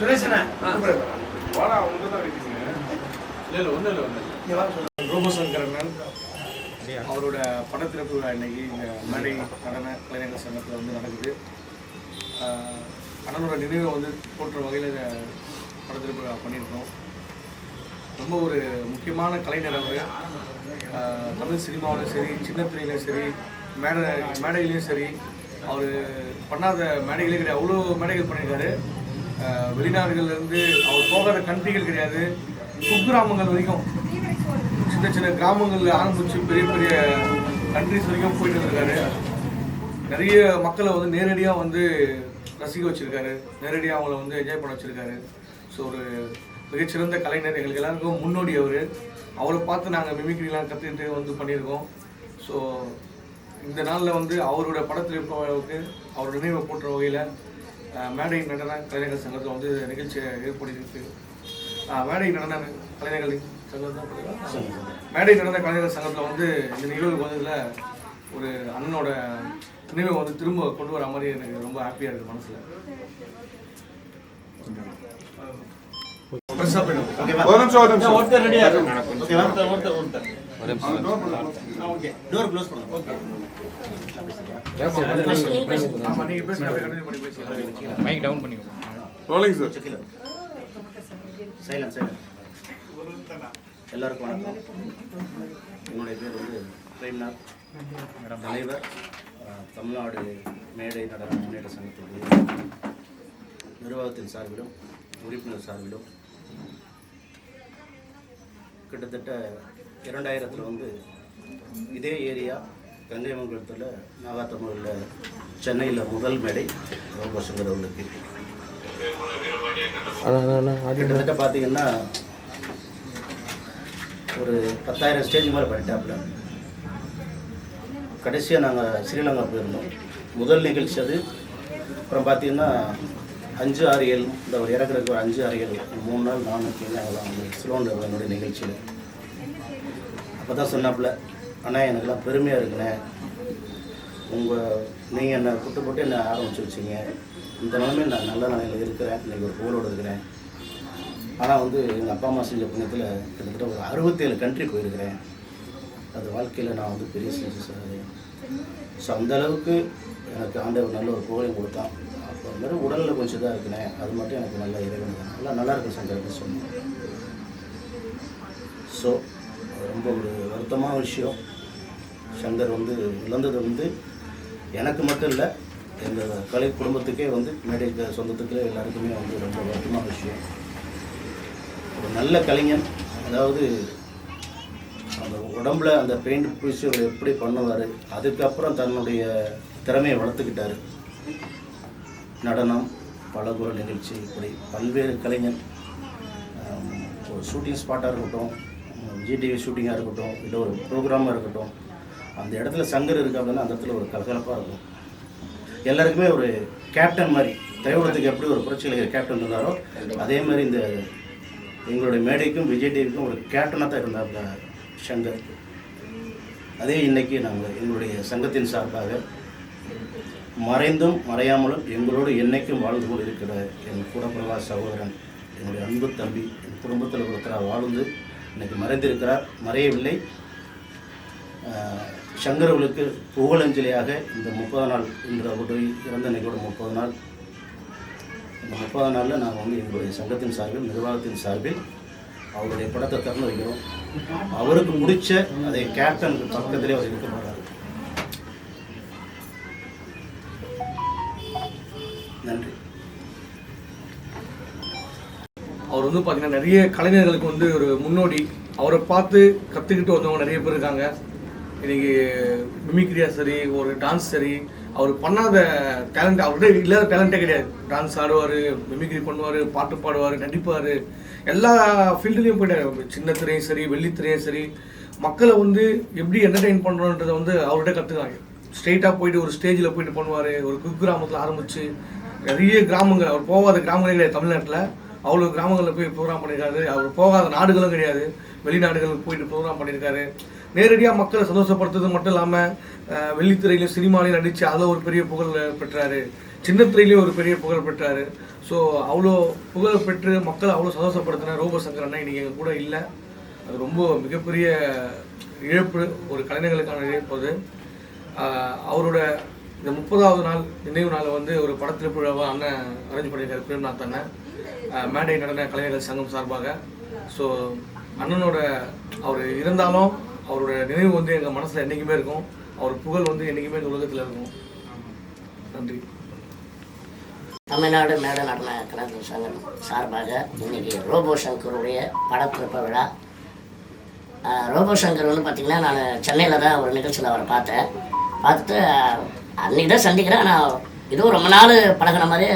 சுரேஷனா வாடா அவங்க தான் இருக்கீங்க இல்லை இல்லை ஒன்றும் இல்லை. ஒன்றும் ரோபசங்கரன் அவரோட படத்திறப்பு விழா இன்னைக்கு இந்த மேடை நடன கலைஞர்கள் சங்கத்தில் வந்து நடக்குது. அண்ணனோட நினைவை வந்து போற்ற வகையில் இந்த படத்திறப்பு விழா பண்ணியிருக்கோம். ரொம்ப ஒரு முக்கியமான கலைஞர் அவர். தமிழ் சினிமாவிலும் சரி சின்ன திரையிலும் சரி மேடை மேடையிலையும் சரி அவர் பண்ணாத மேடைகளே கிடையாது. அவ்வளோ மேடைகள் பண்ணியிருக்காரு. வெளிநாடுகள்லேருந்து அவர் போகாத கண்ட்ரிகள் கிடையாது. குக்கிராமங்கள் வரைக்கும் சின்ன சின்ன கிராமங்களில் ஆரம்பித்து பெரிய பெரிய கண்ட்ரிஸ் வரைக்கும் போயிட்டு இருக்காரு நிறைய மக்களை வந்து நேரடியாக வந்து ரசிக்க வச்சுருக்காரு. நேரடியாக அவங்கள வந்து என்ஜாய் பண்ண வச்சுருக்காரு. ஸோ ஒரு மிகச்சிறந்த கலைஞர் எங்களுக்கு எல்லாருக்கும் முன்னோடி அவர். அவரை பார்த்து நாங்கள் மிமிக்ரிலாம் கற்றுக்கிட்டு வந்து பண்ணியிருக்கோம். ஸோ இந்த நாளில் வந்து அவரோட படத்தில் இருப்பவர்களுக்கு அவரோட நினைவை போட்டுற வகையில் மேடை நடன கலைஞர்கள் சங்கத்தில் வந்து நிகழ்ச்சியை ஏற்படுத்தியிருக்கு. ஆஹ் மேடை நடன கலைஞர்கள் சங்கம் தான் போடுறீங்களா? மேடை நடன கலைஞர் சங்கத்தில் வந்து இந்த நிகழ்வு வந்ததில் ஒரு அண்ணனோட நினைவை வந்து திரும்ப கொண்டு வர மாதிரி எனக்கு ரொம்ப ஹாப்பியாக இருக்குது மனசில். பெருசாக போயிடும் ஒரு நிமிஷம். ஒரு நிமிஷம் ஒருத்தர் ஒருத்தர் டோர் க்ளோஸ் பண்ணுங்க ஓகே ஆமாம் நீங்கள் பேசுங்க கண்டினியூ பண்ணி பேசுங்க மைக் டவுன் பண்ணிக்கோ ரோலிங் சார் சைலன்ட் சைலன்ட் எல்லாருக்கும் வணக்கம் என்னுடைய பேர் வந்து பிரேம்நாத் தலைவர் தமிழ்நாடு மேடை நடன முன்னேற்ற சங்கத்துடைய நிர்வாகத்தின் சார்பிலும் உறுப்பினர் சார்பிலும் கிட்டத்தட்ட இரண்டாயிரத்தில் வந்து இதே ஏரியா கங்கைமங்கலத்தில் நாகாத்தமிழில் சென்னையில் முதல் மேடை ரோபசங்கர் அவர்களுக்கு. கிட்டத்தட்ட பார்த்தீங்கன்னா ஒரு பத்தாயிரம் ஸ்டேஜ் மாதிரி பண்ணிட்டாப்புல. கடைசியாக நாங்கள் ஸ்ரீலங்கா போயிருந்தோம். முதல் நிகழ்ச்சி அது. அப்புறம் பார்த்தீங்கன்னா அஞ்சு ஆறு ஏழு. இந்த ஒரு இறக்குறதுக்கு ஒரு அஞ்சு ஆறு ஏழு. மூணு நாள் நானூற்றி அதெல்லாம் சிலோண்டர் என்னுடைய நிகழ்ச்சியில். அப்போ தான் சொன்னாப்புல ஆனால் எனக்கெல்லாம் பெருமையாக இருக்குண்ணே. உங்கள் நீங்கள் என்னை கூட்டு போட்டு என்னை ஆரம்பிச்சு வச்சிங்க. இந்த நிலைமையில் நான் நல்ல நிலையில் இருக்கிறேன். இன்றைக்கி ஒரு புகழோடு இருக்கிறேன். ஆனால் வந்து எங்கள் அப்பா அம்மா செஞ்ச புண்ணியத்தில் கிட்டத்தட்ட ஒரு அறுபத்தேழு கண்ட்ரி போயிருக்கிறேன். அது வாழ்க்கையில் நான் வந்து பெரிய செஞ்சு சார். ஸோ அந்த அளவுக்கு எனக்கு ஆண்டவர் நல்ல ஒரு புகழையும் கொடுத்தான். அப்போ மாதிரி உடலில் கொஞ்சம் இதாக இருக்கிறேன் அது மட்டும் எனக்கு நல்ல இறைவன் தான். நல்லா நல்லா இருக்கு சங்கர் சொன்னேன் ஸோ ரொம்ப ஒரு வருத்தமான விஷயம். சங்கர் வந்து இழந்தது வந்து எனக்கு மட்டும் இல்லை எங்கள் கலை குடும்பத்துக்கே வந்து மேடை சொந்தத்துக்கே எல்லாருக்குமே வந்து ரொம்ப வருத்தமான விஷயம். ஒரு நல்ல கலைஞன் அதாவது அந்த உடம்புல அந்த பெயிண்ட் பூசி அவர் எப்படி பண்ணுவார் அதுக்கப்புறம் தன்னுடைய திறமையை வளர்த்துக்கிட்டார். நடனம் பலகுற நிகழ்ச்சி இப்படி பல்வேறு கலைஞன் ஒரு ஷூட்டிங் ஸ்பாட்டாக இருக்கட்டும் ஜிடிவி ஷூட்டிங்காக இருக்கட்டும் இல்லை ஒரு ப்ரோக்ராமாக இருக்கட்டும் அந்த இடத்துல சங்கர் இருக்கு அப்படின்னா அந்த இடத்துல ஒரு கலகலப்பாக இருக்கும். எல்லாருக்குமே ஒரு கேப்டன் மாதிரி திரையுலகத்துக்கு எப்படி ஒரு புரட்சி கேப்டன் இருந்தாரோ அதே மாதிரி இந்த எங்களுடைய மேடைக்கும் விஜய் டிவிக்கும் ஒரு கேப்டனாக தான் இருந்தார் சங்கர். அதே இன்னைக்கு நாங்கள் எங்களுடைய சங்கத்தின் சார்பாக மறைந்தும் மறையாமலும் எங்களோடு என்னைக்கும் வாழ்ந்து கொண்டு இருக்கிற என் கூடப்பிரவா சகோதரன் என்னுடைய அன்பு தம்பி என் குடும்பத்தில் ஒருத்தராக வாழ்ந்து இன்னைக்கு மறைந்திருக்கிறார். மறையவில்லை. ஆஹ், புகழஞ்சலியாக இந்த முப்பது நாள் என்ற அவருடைய இறந்த நிகழ்வு முப்பது நாள். இந்த முப்பது நாளில் நாங்கள் வந்து எங்களுடைய சங்கத்தின் சார்பில் நிர்வாகத்தின் சார்பில் அவருடைய படத்தை திறந்து வைக்கிறோம். அவருக்கு முடிச்ச அதை கேப்டனுக்கு பக்கத்திலே அவர் இருக்க போகிறார் நன்றி. அவர் வந்து பார்த்தீங்கன்னா நிறைய கலைஞர்களுக்கு வந்து ஒரு முன்னோடி. அவரை பார்த்து கற்றுக்கிட்டு வந்தவங்க நிறைய பேர் இருக்காங்க. இன்னைக்கு மிமிக்ரியா சரி ஒரு டான்ஸ் சரி அவர் பண்ணாத டேலண்ட் அவர்கிட்ட இல்லாத டேலண்ட்டே கிடையாது. டான்ஸ் ஆடுவார் மிமிக்ரி பண்ணுவார் பாட்டு பாடுவார் நடிப்பார். எல்லா ஃபீல்டுலேயும் போயிட்டார். சின்ன திரையும் சரி வெள்ளித்திரையும் சரி மக்களை வந்து எப்படி என்டர்டெயின் பண்ணுறோன்றதை வந்து அவர்கிட்ட கற்றுக்காங்க ஸ்ட்ரெயிட்டாக போயிட்டு ஒரு ஸ்டேஜில் போயிட்டு பண்ணுவார். ஒரு குக்கிராமத்தில் ஆரம்பித்து நிறைய கிராமங்கள் அவர் போகாத கிராமங்களே கிடையாது தமிழ்நாட்டில். அவ்வளோ கிராமங்களில் போய் ப்ரோக்ராம் பண்ணியிருக்காரு அவர் போகாத நாடுகளும் கிடையாது. வெளிநாடுகளுக்கு போயிட்டு ப்ரோக்ராம் பண்ணியிருக்காரு நேரடியாக மக்களை சந்தோஷப்படுத்துறது மட்டும் இல்லாமல் வெள்ளித்திரையிலும் சினிமாலையும் நடித்து அதில் ஒரு பெரிய புகழ் பெற்றார். சின்ன திரையிலேயே ஒரு பெரிய புகழ் பெற்றார். ஸோ அவ்வளோ புகழ் பெற்று மக்கள் அவ்வளோ சந்தோஷப்படுத்தின ரோபோ சங்கர் அண்ணா எங்கள் கூட இல்லை. அது ரொம்ப மிகப்பெரிய இழப்பு ஒரு கலைஞர்களுக்கான இழப்பு அது. அவரோட இந்த முப்பதாவது நாள் நினைவு நாளை வந்து ஒரு படத்திருப்பு விழாவை அண்ணன் அரேஞ்ச் பண்ணியிருக்காரு பிரேம்நாத் அண்ணன் மேடை நடன கலைஞர்கள் சங்கம் சார்பாக. ஸோ அண்ணனோட அவர் இருந்தாலும் அவரோட நினைவு வந்து எங்கள் மனசில் என்றைக்குமே இருக்கும். அவர் புகழ் வந்து என்றைக்குமே இந்த உலகத்தில் இருக்கும். நன்றி. தமிழ்நாடு மேட நடன கலைஞர் சங்கம் சார்பாக இன்னைக்கு ரோபோ சங்கருடைய படத்திருப்ப விழா. ரோபோ சங்கர் வந்து பார்த்திங்கன்னா நான் சென்னையில் தான் ஒரு நிகழ்ச்சியில் அவரை பார்த்தேன். பார்த்துட்டு அன்றைக்கி அன்னைக்கு தான் சந்திக்கிறேன். ஆனால் இதுவும் ரொம்ப நாள் பழகின மாதிரி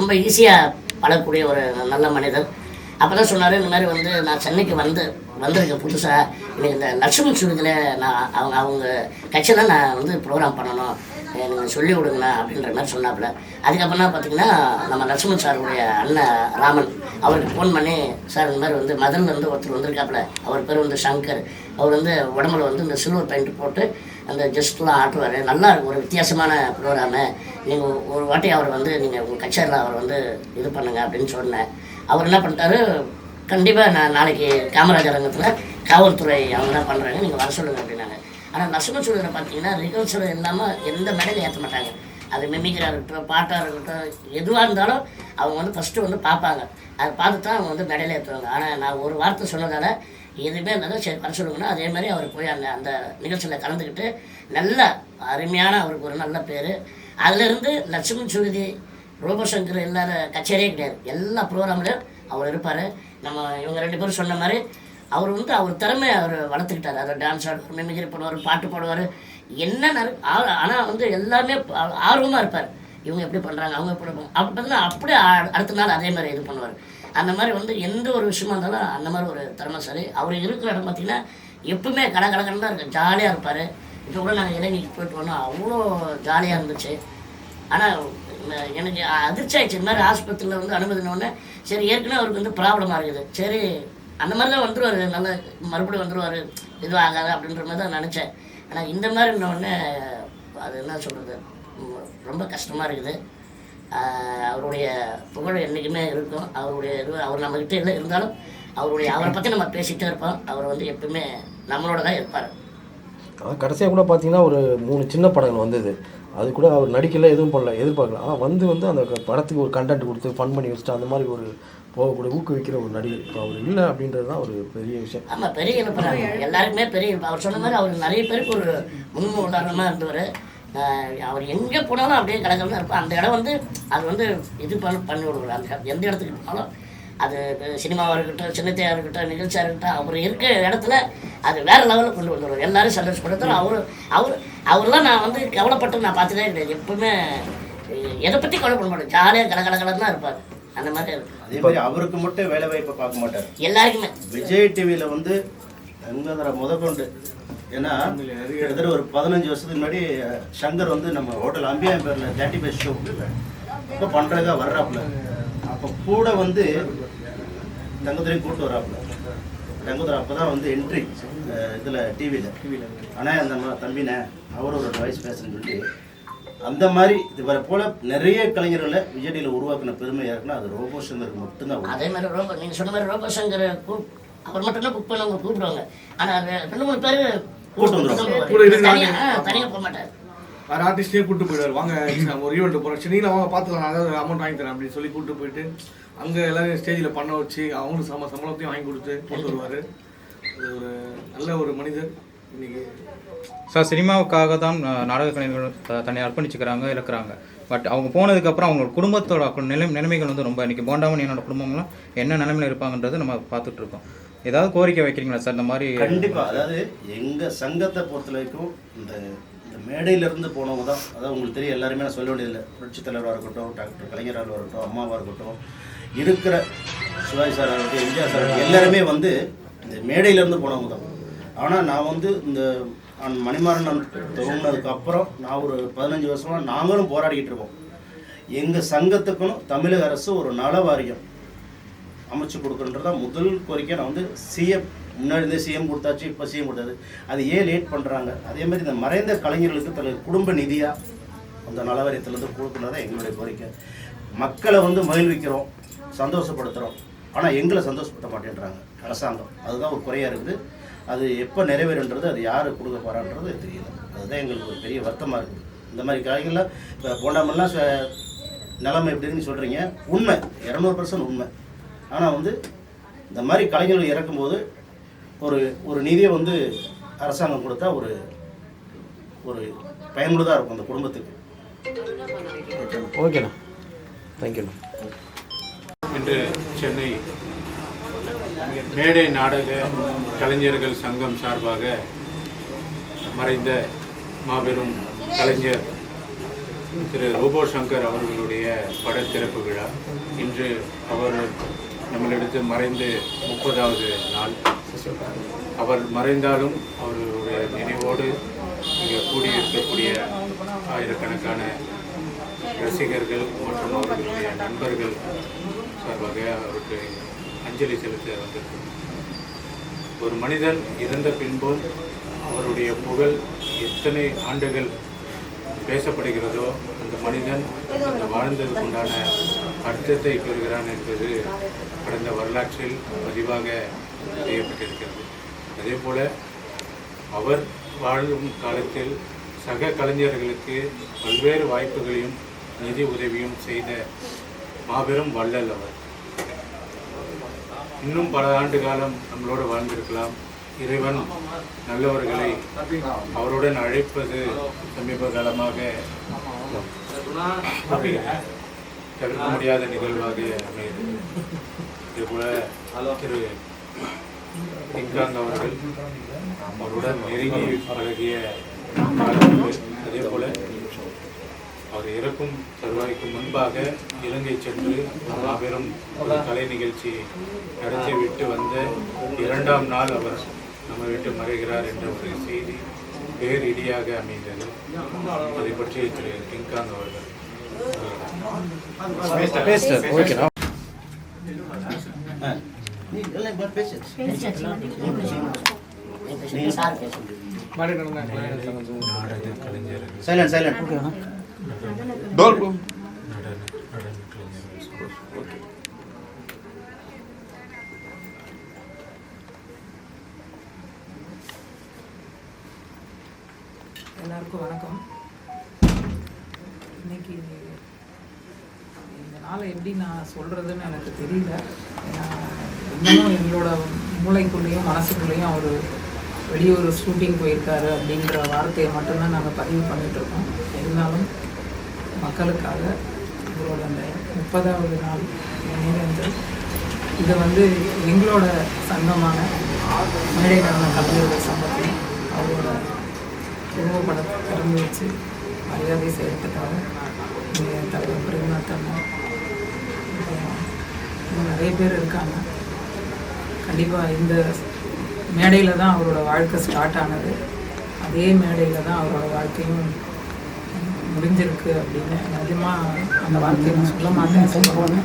ரொம்ப ஈஸியாக பழகக்கூடிய ஒரு நல்ல மனிதர். அப்போ தான் சொன்னார் இந்த மாதிரி வந்து நான் சென்னைக்கு வந்து வந்திருக்கேன் புதுசாக எனக்கு இந்த லட்சுமி சுடுதில் நான் அவங்க அவங்க கட்சியில் நான் வந்து ப்ரோக்ராம் பண்ணணும். எனக்கு சொல்லி விடுங்கண்ணா அப்படின்ற மாதிரி சொன்னாப்புல. அதுக்கப்புறம் பார்த்தீங்கன்னா நம்ம லட்சுமண் சாருடைய அண்ணன் ராமன் அவருக்கு ஃபோன் பண்ணி சார் இந்த மாதிரி வந்து மதுரில் ஒருத்தர் வந்திருக்காப்புல அவர் பேர் வந்து சங்கர். அவர் வந்து உடம்புல வந்து இந்த சில்வர் பெயிண்ட் போட்டு அந்த ஜஸ்ட்லாம் ஆட்டுவார். நல்லா இருக்கும் ஒரு வித்தியாசமான ப்ரோக்ராமு நீங்கள் ஒரு வாட்டி அவர் வந்து நீங்கள் உங்கள் கச்சேரியில் அவர் வந்து இது பண்ணுங்கள் அப்படின்னு சொன்னேன். அவர் என்ன பண்ணிட்டாரு கண்டிப்பாக நான் நாளைக்கு காமராஜர் அரங்கத்தில் காவல்துறை அவங்க தான் பண்ணுறாங்க நீங்கள் வர சொல்லுங்க அப்படின்னாங்க. ஆனால் நசும சூழலை பார்த்தீங்கன்னா ரிகர்சல் இல்லாமல் எந்த மேடையில் ஏற்ற மாட்டாங்க. அது மிமிக்ராக இருக்கட்டும் பாட்டாக இருக்கட்டும் எதுவாக இருந்தாலும் அவங்க வந்து ஃபஸ்ட்டு வந்து பார்ப்பாங்க. அதை பார்த்து தான் அவங்க வந்து மேடையில் ஏற்றுவாங்க ஆனால் நான் ஒரு வார்த்தை சொன்னதால் எதுவுமே இருந்தாலும் சரி வர சொல்லுங்கன்னா அதே மாதிரி அவர் போய் அந்த அந்த நிகழ்ச்சியில் கலந்துக்கிட்டு நல்ல அருமையான அவருக்கு ஒரு நல்ல பேர். அதுலேருந்து லட்சுமி சுருதி ரூபசங்கர் இல்லாத கச்சேரியே கிடையாது. எல்லா ப்ரோக்ராம்லையும் அவர் இருப்பார். நம்ம இவங்க ரெண்டு பேரும் சொன்ன மாதிரி அவர் வந்து அவர் திறமை அவர் வளர்த்துக்கிட்டார். அதை டான்ஸ் ஆடுவார் மிமிக்ரி பண்ணுவார் பாட்டு பாடுவார். என்ன ஆனால் வந்து எல்லாமே ஆர்வமாக இருப்பார். இவங்க எப்படி பண்ணுறாங்க அவங்க எப்படி பண்ணுறாங்க அப்படி பார்த்தீங்கன்னா அப்படியே அடுத்த நாள் அதே மாதிரி இது பண்ணுவார். அந்த மாதிரி வந்து எந்த ஒரு விஷயமா இருந்தாலும் அந்த மாதிரி ஒரு திறமைசாலி. அவர் இருக்கிற இடம் பார்த்தீங்கன்னா எப்பவுமே கட தான் இருக்கும் ஜாலியாக இருப்பார். இப்போ கூட நாங்கள் இளைஞருக்கு போயிட்டு வந்தோம். அவ்வளோ ஜாலியாக இருந்துச்சு. ஆனால் எனக்கு அதிர்ச்சி ஆயிடுச்சு. இந்த மாதிரி ஆஸ்பத்திரியில் வந்து அனுமதினோடனே சரி ஏற்கனவே அவருக்கு வந்து ப்ராப்ளமாக இருக்குது. சரி அந்த மாதிரி தான் வந்துருவார். நல்ல மறுபடியும் வந்துருவார். இதுவும் ஆகாது அப்படின்ற மாதிரி தான் நினச்சேன். ஆனால் இந்த மாதிரி உடனே அது என்ன சொல்கிறது ரொம்ப கஷ்டமாக இருக்குது. அவருடைய புகழ் என்றைக்குமே இருக்கும். அவருடைய இது அவர் நம்மக்கிட்ட இல்லை. இருந்தாலும் அவருடைய அவரை பற்றி நம்ம பேசிகிட்டே இருப்போம். அவர் வந்து எப்பவுமே நம்மளோட தான் இருப்பார் கடைசியாக கூட பார்த்தீங்கன்னா ஒரு மூணு சின்ன படங்கள் வந்தது. அது கூட அவர் நடிக்கல எதுவும் பண்ணல எதிர்பார்க்கல. ஆனால் வந்து வந்து அந்த படத்துக்கு ஒரு கண்டென்ட் கொடுத்து ஃபன் பண்ணி வச்சுட்டு அந்த மாதிரி ஒரு போகக்கூடிய ஊக்குவிக்கிற ஒரு நடிகர் இப்போ அவர் இல்லை அப்படின்றது தான் ஒரு பெரிய விஷயம். ஆமாம் பெரிய எல்லாருக்குமே பெரிய அவர் சொன்ன மாதிரி அவர் நிறைய பேருக்கு ஒரு முன் உதாரணமாக இருந்தவர். அவர் எங்கே போனாலும் அப்படியே கலகலன்னு இருப்பார். அந்த இடம் வந்து அது வந்து இது பண்ணி பண்ணி விடுவார் அந்த எந்த இடத்துக்கு போனாலும் அது சினிமாவாக இருக்கட்டும் சின்னத்தையாக இருக்கட்டும் நிகழ்ச்சியாக இருக்கட்டும் அவர் இருக்க இடத்துல அது வேற லெவலில் கொண்டு வந்துடுவார் எல்லாரும் சந்தோஷப்படுத்தும் அவர் அவர் அவர்லாம் நான் வந்து கவலைப்பட்டு நான் பார்த்ததே கிடையாது. எப்பவுமே எதை பற்றி கவலைப்பட மாட்டேன் ஜாலியாக கலகலகலன்னு தான் இருப்பார். அந்த மாதிரி இருக்கு அதே மாதிரி அவருக்கு மட்டும் வேலை வாய்ப்பை பார்க்க மாட்டார். எல்லாருக்குமே. விஜய் டிவியில் வந்து எங்கதர முதற்கொண்டு ஏன்னா கிட்டத்தட்ட ஒரு பதினஞ்சு வருஷத்துக்கு முன்னாடி சங்கர் வந்து நம்ம ஹோட்டல் அம்பியாயம் பேரில் தேர்ட்டி ஃபைவ் ஷோ இப்போ பண்ணுறதுக்காக வர்றாப்புல. அப்போ கூட வந்து தங்கத்துறையும் கூப்பிட்டு வர்றாப்புல தங்கத்துறை அப்போ தான் வந்து என்ட்ரி இதில் டிவியில் ஆனால் அந்த தம்பினே அவர் ஒரு வாய்ஸ் பேசுன்னு சொல்லிட்டு அந்த மாதிரி இது வர போல நிறைய கலைஞர்களை விஜய் டிவியில் உருவாக்கின பெருமை யாருக்குன்னா அது ரோபோ சங்கருக்கு மட்டும்தான். அதே மாதிரி ரோபோ நீங்கள் சொன்ன மாதிரி ரோபோ சங்கர் கூப் அவர் மட்டும் தான் புக் பண்ணவங்க கூப்பிடுவாங்க ஆனால் ரெண்டு மூணு பேர் கூட்டு தனியாக தனியாக போக மாட்டார். வேறு ஆர்டிஸ்டே கூட்டு போயிடுவார். வாங்க நம்ம ஒரு ஈவெண்ட் போகிறோம் சரி நீங்களும் வாங்க பார்த்துக்கலாம் நான் ஏதாவது அமௌண்ட் வாங்கி தரேன் அப்படின்னு சொல்லி கூட்டு போயிட்டு அங்கே எல்லாரும் ஸ்டேஜில் பண்ண வச்சு அவங்களுக்கு சம சம்பளத்தையும் வாங்கி கொடுத்து கொண்டு வருவார். அது ஒரு நல்ல ஒரு மனிதர் இன்னைக்கு. சார் சினிமாவுக்காக தான் நாடக கலைஞர்கள் த- தன்னை அர்ப்பணிச்சுக்கிறாங்க இழக்கிறாங்க. பட் அவங்க போனதுக்கப்புறம் அவங்களோட குடும்பத்தோட நிலை நிலைமைகள் வந்து ரொம்ப இன்னைக்கு போண்டாமன் என்னோட குடும்பம்லாம் என்ன நிலைமையில இருப்பாங்கன்றது நம்ம பார்த்துட்டு இருக்கோம் ஏதாவது கோரிக்கை வைக்கிறீங்களா சார் இந்த மாதிரி கண்டிப்பா. அதாவது எங்க சங்கத்தை பொறுத்த வரைக்கும் இந்த மேடையிலேருந்து போனவங்க தான். அதாவது உங்களுக்கு தெரியும் எல்லாருமே நான் சொல்ல வேண்டியதில்லை. புரட்சித் தலைவராக இருக்கட்டும் டாக்டர் கலைஞராக இருக்கட்டும் அம்மாவாக இருக்கட்டும் இருக்கிற சிவாஜி சாராக இருக்கட்டும் எம்ஜிஆர் சார் எல்லாருமே வந்து இந்த மேடையிலேருந்து போனவங்க தான். ஆனால் நான் வந்து இந்த மணிமாறன் துவங்கினதுக்கு அப்புறம் நான் ஒரு பதினஞ்சு வருஷமா நாங்களும் போராடிக்கிட்டு இருக்கோம். எங்கள் சங்கத்துக்கும் தமிழக அரசு ஒரு நல வாரியம் அமைச்சு கொடுக்குறன்றதா முதல் கோரிக்கை நான் வந்து சிஎம் முன்னாடி இருந்தே சிஎம் கொடுத்தாச்சு இப்போ சிஎம் கொடுத்தாரு. அது ஏன் லேட் பண்ணுறாங்க அதே மாதிரி இந்த மறைந்த கலைஞர்களுக்கு தனது குடும்ப நிதியாக அந்த நலவாரியத்திலேருந்து கொடுக்கணும் தான் எங்களுடைய கோரிக்கை. மக்களை வந்து மகிழ்விக்கிறோம் சந்தோஷப்படுத்துகிறோம் ஆனால் எங்களை சந்தோஷப்படுத்த மாட்டேன்றாங்க அரசாங்கம். அதுதான் ஒரு குறையாக இருக்குது. அது எப்போ நிறைவேறுன்றது அது யார் கொடுக்க போகிறான்றது தெரியல. அதுதான் எங்களுக்கு ஒரு பெரிய வருத்தமாக இருக்குது. இந்த மாதிரி காய்கள்லாம் இப்போ போண்டாமெல்லாம் ச- நிலைமை எப்படின்னு சொல்கிறீங்க உண்மை இரநூறு பர்சன்ட் உண்மை. ஆனால் வந்து இந்த மாதிரி கலைஞர்கள் இறக்கும்போது ஒரு ஒரு நிதியை வந்து அரசாங்கம் கொடுத்தா ஒரு ஒரு பயனுள்ளதாக இருக்கும் அந்த குடும்பத்துக்கு. ஓகேண்ணா. தேங்க்யூண்ணா இன்று சென்னை மேடை நாடக கலைஞர்கள் சங்கம் சார்பாக மறைந்த மாபெரும் கலைஞர் திரு ரோபோ சங்கர் அவர்களுடைய படத்திறப்பு விழா. இன்று அவர் நம்மளிடத்து மறைந்து முப்பதாவது நாள். அவர் மறைந்தாலும் அவர்களுடைய நினைவோடு இங்கே கூடியிருக்கக்கூடிய ஆயிரக்கணக்கான ரசிகர்கள் மற்றும் அவர்களுடைய நண்பர்கள் சார்பாக அவருக்கு அஞ்சலி செலுத்த வந்திருக்கிறோம். ஒரு மனிதன் இறந்த பின்பும் அவருடைய புகழ் எத்தனை ஆண்டுகள் பேசப்படுகிறதோ அந்த மனிதன் அந்த வாழ்ந்ததற்குண்டான அர்த்தத்தை பெறுகிறான் என்பது கடந்த வரலாற்றில் பதிவாக செய்யப்பட்டிருக்கிறது அதே போல அவர் வாழும் காலத்தில் சக கலைஞர்களுக்கு பல்வேறு வாய்ப்புகளையும் நிதி உதவியும் செய்த மாபெரும் வள்ளல் அவர். இன்னும் பல ஆண்டு காலம் நம்மளோடு வாழ்ந்திருக்கலாம். இறைவன் நல்லவர்களை அவருடன் அழைப்பது சமீப காலமாக தவிர்க்க முடியாத நிகழ்வாக அமையுது இதுபோல திரு இங்காங் அவர்கள் அவருடன் நெருங்கி பழகிய அதே போல அவர் இறக்கும் தருவாய்க்கு முன்பாக இலங்கை சென்று மாபெரும் கலை நிகழ்ச்சி நடத்திவிட்டு வந்த இரண்டாம் நாள் அவர் நம்ம விட்டு மறைகிறார் என்ற ஒரு செய்தி பேரிடியாக அமைந்தது. அதை பற்றி திரு கிங்காங் அவர்கள் பேசுகிறேன் ஓகேண்ணா நீ எல்லாம் இப்ப பேசு நீங்கள் சார் பேசுங்க மேடை நடன கலைஞர்கள் சங்கம் சொல்லுங்க. நாடக கலைஞர்கள் சைலண்ட் சைலண்ட் டோர் ப்ரோ நடன நடன கலைஞர்கள் எல்லாருக்கும் வணக்கம் இன்னைக்கு இந்த நாளை எப்படி நான் சொல்கிறதுன்னு எனக்கு தெரியல. ஏன்னா இன்னமும் எங்களோட மூளைக்குள்ளேயும் மனசுக்குள்ளேயும் அவர் வெளியூர் ஷூட்டிங் போயிருக்காரு அப்படிங்கிற வார்த்தையை மட்டும்தான் நாங்கள் பதிவு பண்ணிகிட்ருக்கோம் இருந்தாலும் மக்களுக்காக அவரோட அந்த முப்பதாவது நாள் நினைவேந்து இதை வந்து எங்களோட சங்கமான மேடை நடன கலைஞர்கள் சங்கத்தில் அவரோட குடும்ப திறந்து வச்சு மரியாதை செய்யறதுக்காக இங்கே தலைவர் பிரேமநாத்தன் இன்னும் நிறைய பேர் இருக்காங்க. கண்டிப்பாக இந்த மேடையில் தான் அவரோட வாழ்க்கை ஸ்டார்ட் ஆனது. அதே மேடையில் தான் அவரோட வாழ்க்கையும் முடிஞ்சிருக்கு அப்படின்னு நிஜமாக அந்த வார்த்தையை நான் சொல்ல மாட்டேன் சொல்லுவாங்க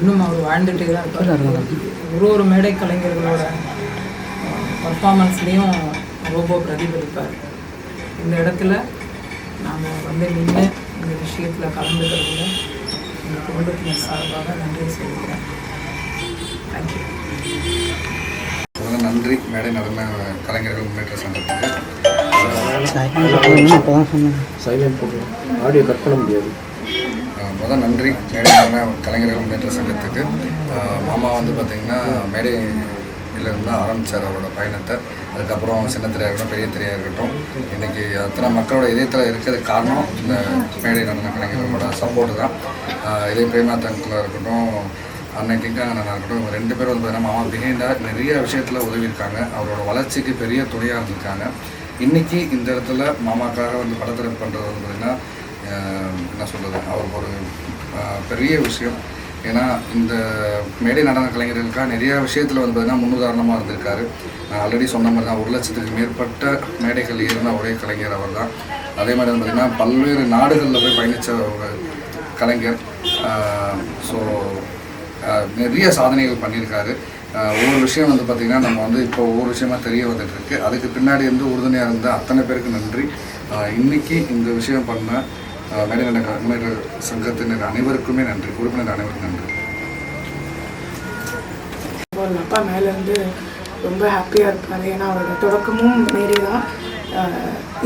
இன்னும் அவர் வாழ்ந்துட்டே தான் இருக்கார் ஒரு ஒரு மேடை கலைஞர்களோட பர்ஃபார்மன்ஸ்லேயும் ரோபோ பிரதிபலிப்பார். இந்த இடத்துல நாங்கள் வந்து நின்று இந்த விஷயத்தில் கலந்துக்கிறதுல எங்கள் குடும்பத்தினர் சார்பாக நன்றி தேங்க்யூ முதல்ல நன்றி. மேடை நடன கலைஞர்கள் முன்னேற்ற சங்கத்துக்கு. சைலண்ட் போட்டு ஆடியோ கட் பண்ண முடியாது. முதல் நன்றி. மேடை நடன கலைஞர்கள் முன்னேற்ற சங்கத்துக்கு. மாமா வந்து பார்த்திங்கன்னா மேடை இருந்து ஆரம்பித்தார் அவரோட பயணத்தை. அதுக்கப்புறம் சின்ன திரையாக இருக்கட்டும் பெரிய திரையாக இருக்கட்டும் இன்றைக்கி அத்தனை மக்களோட இதயத்தில் இருக்கிறதுக்கு காரணம் இந்த மேடை நடன கலைஞர்களோட சப்போர்ட்டு தான். இதே பிரேமநாத் அங்கிளாக இருக்கட்டும் அண்ணன் கிங்காங்க இருக்கட்டும் இவங்க ரெண்டு பேரும் வந்து பார்த்தீங்கன்னா மாமா பிஹைண்டாக நிறைய விஷயத்தில் உதவியிருக்காங்க. அவரோட வளர்ச்சிக்கு பெரிய துணையாக இருந்திருக்காங்க. இன்றைக்கி இந்த இடத்துல மாமாக்காக வந்து படத்திறப்பு பண்ணுறது வந்து பார்த்திங்கன்னா என்ன சொல்கிறது அவருக்கு ஒரு பெரிய விஷயம். ஏன்னா இந்த மேடை நடன கலைஞர்களுக்காக நிறைய விஷயத்தில் வந்து பார்த்தீங்கன்னா முன்னுதாரணமாக இருந்திருக்காரு. நான் ஆல்ரெடி சொன்ன மாதிரி தான் ஒரு லட்சத்துக்கு மேற்பட்ட மேடைகள் ஏறின ஒரே கலைஞர் அவர் தான் அதே மாதிரி வந்து பார்த்திங்கன்னா பல்வேறு நாடுகளில் போய் பயணித்த ஒரு கலைஞர். ஸோ நிறைய சாதனைகள் பண்ணியிருக்காரு. ஒவ்வொரு விஷயம் வந்து பார்த்திங்கன்னா நம்ம வந்து இப்போ ஒவ்வொரு விஷயமா தெரிய வந்துட்டுருக்கு. அதுக்கு பின்னாடி வந்து உறுதுணையாக இருந்த அத்தனை பேருக்கு நன்றி. இன்றைக்கி இந்த விஷயம் பண்ண அஹ், கலைஞர் சங்கத்தினர் அனைவருக்குமே நன்றி. உறுப்பினர் அனைவருக்கும் நன்றி. அவங்க அப்பா மேலேருந்து ரொம்ப ஹாப்பியாக இருப்பார். ஏன்னா அவரோட தொடக்கமும் மேடை தான்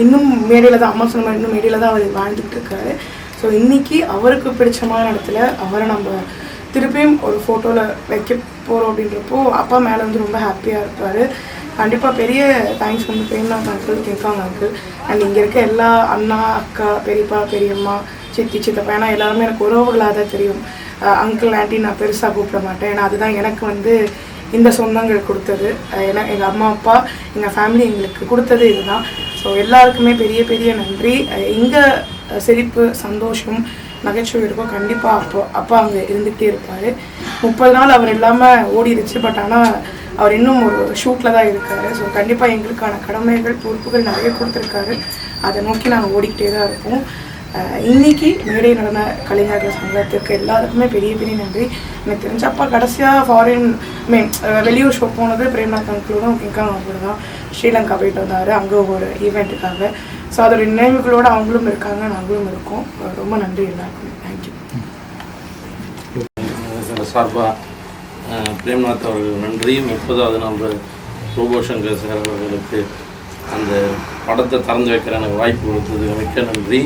இன்னும் மேடையில் தான் அம்மா சொன்ன மாதிரி இன்னும் மேடையில் தான் அவர் வாழ்ந்துட்டு இருக்காரு. ஸோ இன்னைக்கு அவருக்கு பிடிச்சமான இடத்துல அவரை நம்ம திருப்பியும் ஒரு ஃபோட்டோவில் வைக்க போகிறோம் அப்படின்றப்போ அப்பா மேலே வந்து ரொம்ப ஹாப்பியாக இருப்பார். கண்டிப்பாக பெரிய தேங்க்ஸ் வந்து பிரேம்நாத் அங்கிள் கேட்காங்க அங்கிள். அண்ட் இங்கே இருக்க எல்லா அண்ணா அக்கா பெரியப்பா பெரியம்மா சித்தி சித்தப்பா ஏன்னா எல்லாருமே எனக்கு உறவுகளாக தான் தெரியும் அங்கிள் ஆண்டி நான் பெருசாக கூப்பிட மாட்டேன். ஏன்னா அதுதான் எனக்கு வந்து இந்த சொந்தங்கள் கொடுத்தது. ஏன்னா எங்கள் அம்மா அப்பா எங்கள் ஃபேமிலி எங்களுக்கு கொடுத்தது இதுதான். ஸோ எல்லாருக்குமே பெரிய பெரிய நன்றி. இங்கே சிரிப்பு சந்தோஷம் நகைச்சுவை இருக்கும். கண்டிப்பாக அப்போ அப்பா அங்கே இருந்துகிட்டே இருப்பார். முப்பது நாள் அவர் இல்லாமல் ஓடிடுச்சு பட் ஆனால் அவர் இன்னும் ஒரு ஷூட்டில் தான் இருக்கார். ஸோ கண்டிப்பாக எங்களுக்கான கடமைகள் பொறுப்புகள் நிறைய கொடுத்துருக்காரு. அதை நோக்கி நாங்கள் ஓடிக்கிட்டே தான் இருப்போம் இன்னைக்கு மேடை நடன கலைஞர்கள் சங்கத்துக்கு எல்லாருக்குமே பெரிய பெரிய நன்றி. எனக்கு தெரிஞ்ச அப்பா கடைசியாக ஃபாரின் மீன் வெளியூர் ஷோ போனது பிரேம்நாத் அங்கிளோடும் கிங்காங் அவர் தான். ஸ்ரீலங்கா போயிட்டு வந்தார். அங்கே ஒரு ஈவெண்ட்டுக்காக ஸோ அதோட நினைவுகளோடு அவங்களும் இருக்காங்க நாங்களும் இருக்கோம். ரொம்ப நன்றி எல்லாருக்குமே. தேங்க்யூ சார்பாக பிரேம்நாத் அவர்கள் நன்றியும் எப்போதாவது நம்ம ரோபோ சங்கர் சார் அவர்களுக்கு அந்த படத்தை திறந்து வைக்கிற எனக்கு வாய்ப்பு கொடுத்தது மிக்க நன்றி.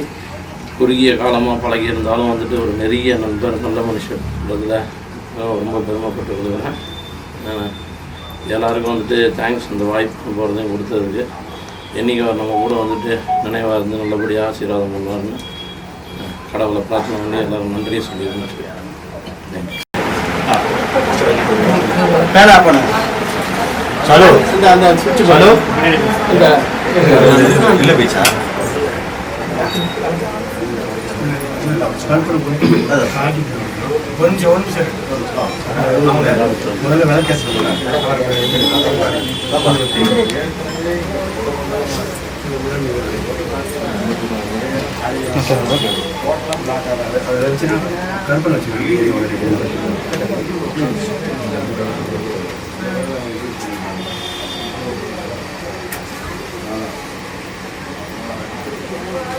குறுகிய காலமாக பழகி இருந்தாலும் வந்துட்டு ஒரு நெருங்கிய நண்பர் நல்ல மனுஷர் உள்ளதில் ரொம்ப பெருமைப்பட்டு அஹ் எல்லாருக்கும் வந்துட்டு தேங்க்ஸ் இந்த வாய்ப்பு போகிறதையும் கொடுத்ததுக்கு. என்றைக்கு அவர் நம்ம கூட வந்துட்டு நினைவாக இருந்து நல்லபடியாக ஆசீர்வாதம் பண்ணுவார்னு கடவுளை பிரார்த்தனை பண்ணி எல்லாரும் நன்றியை சொல்லியிருந்தேன். பேனா பண்ணுங்க சலோ. இந்த அந்த சுவிட்ச் சலோ. இந்த. இல்லை பேச்சா? கொஞ்சம் ஒரு நிமிஷம் முதல்ல விளக்க கற்பனை நான்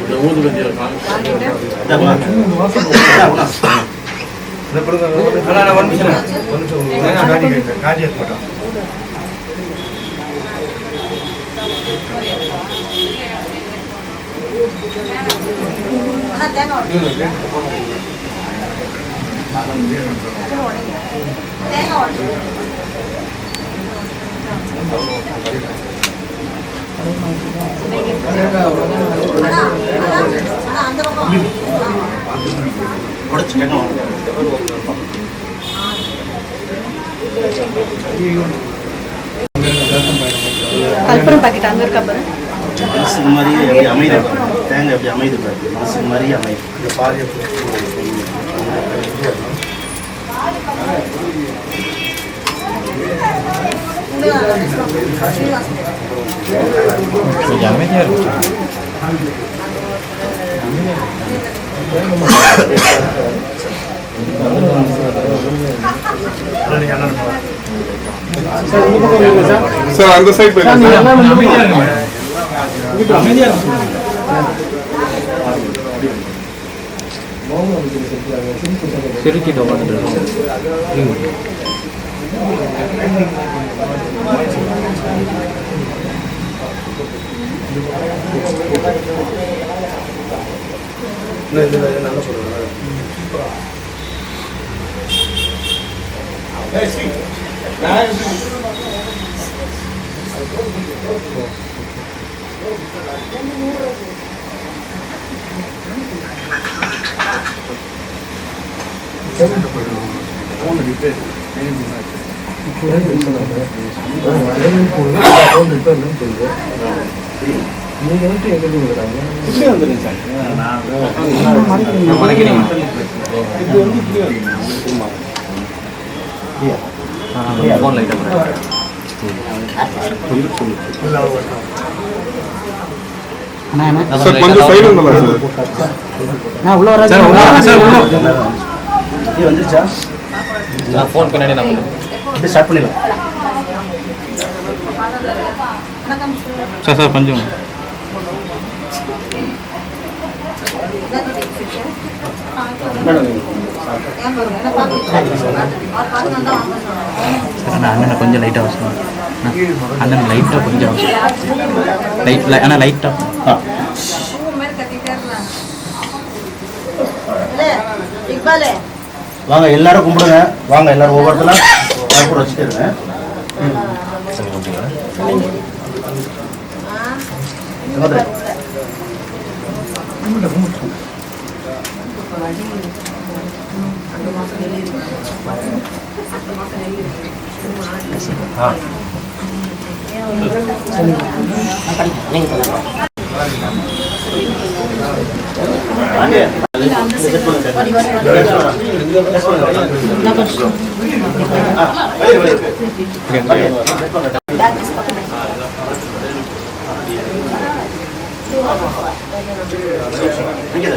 இந்த ஊதுபதி இருக்கான் ஒரு நிமிஷம் ஒரு நிமிஷம் காட்டி காட்டி பாக்கெட் இருக்கா பாரு. மனசுக்கு மாதிரியே அப்படி அமைதி தேங்காய் அப்படி அமைதி பாரு மனசுக்கு மாதிரியே அமைதி இந்த பாரிய சார் அந்த சைட் போயிருங்க சிரிக்கிட்ட உட்காந்துட்டு நல்லா சொல்லுங்க ஃபோன் ரிப்பேர் நீங்க வந்து எங்க இருக்கிறாங்க இப்படி வந்துடுங்க சார் நான் இது வந்து இப்படியே வருது. ஃபோன் லைட்டாக சார் கொஞ்சம் சைலண்ட் சார். உள்ள வரேன் சார் உள்ள சார் உள்ள. இது நான் ஃபோன் நான் அப்படியே ஸ்டார்ட் பண்ணிடலாம். சார் சார் கொஞ்சம். அண்ணா அண்ணன் கொஞ்சம் லைட்டாக அவசரம் அண்ணன் லைட்டாக கொஞ்சம் அவசரம் லைட் ஆனால் லைட்டாக வாங்க எல்லாரும் கும்பிடுங்க. வாங்க எல்லாரும் ஒவ்வொருத்தர கூட. ஆ நீங்கள் சொல்லுங்கள் வாங்க. செட் பண்ணுங்க. செட் பண்ணுங்க. ஆ, வெளியே, இந்த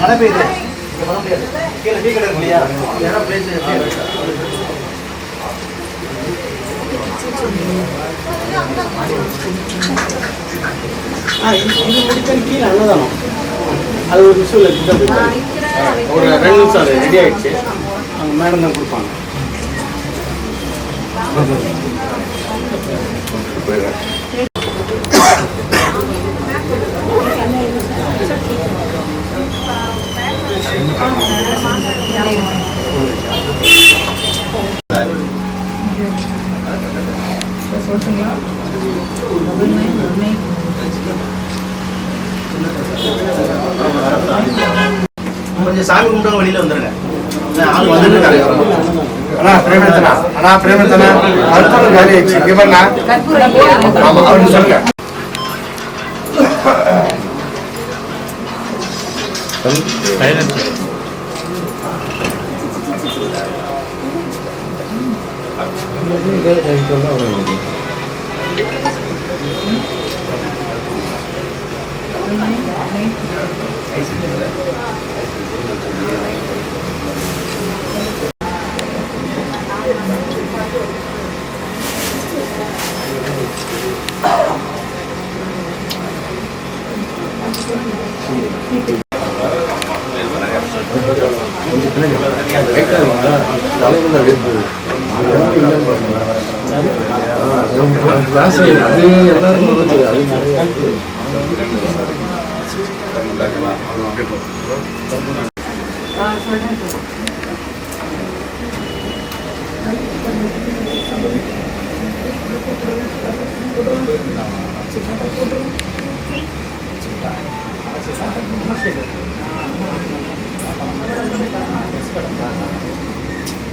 மழை பெய்யுது இங்க முடியாது கீழே டீ கடை இருக்கு இல்லையா பிளேஸ் இது இது கீழே அன்னதானம் அது ஒரு நிமிஷம் இல்லை ஒரு ரெண்டு நிமிஷம் அது ரெடி ஆயிடுச்சு அவங்க மேடம் தான் கொடுப்பாங்க சொல்லுங்களா டபுள் நைன் ஒன் நைன் கொஞ்சம் சாமி கும்பிட்டு வெளியில வந்துருங்க. ஆள் வந்துருக்காங்க. அண்ணா பிரேமத்தனா அண்ணா பிரேமத்தனா அடுத்த காலி ஆயிடுச்சு இங்க பண்ணா ஆமா அவனு சொல்லுங்க. கிளாஸ் அது எல்லாருக்கும் இருக்குது அது நிறைய The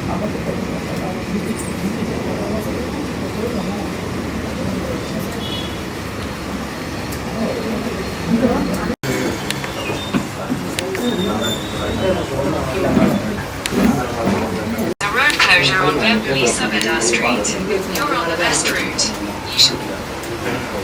apa closure on Wembley Subedar Street. You're on the best route. You should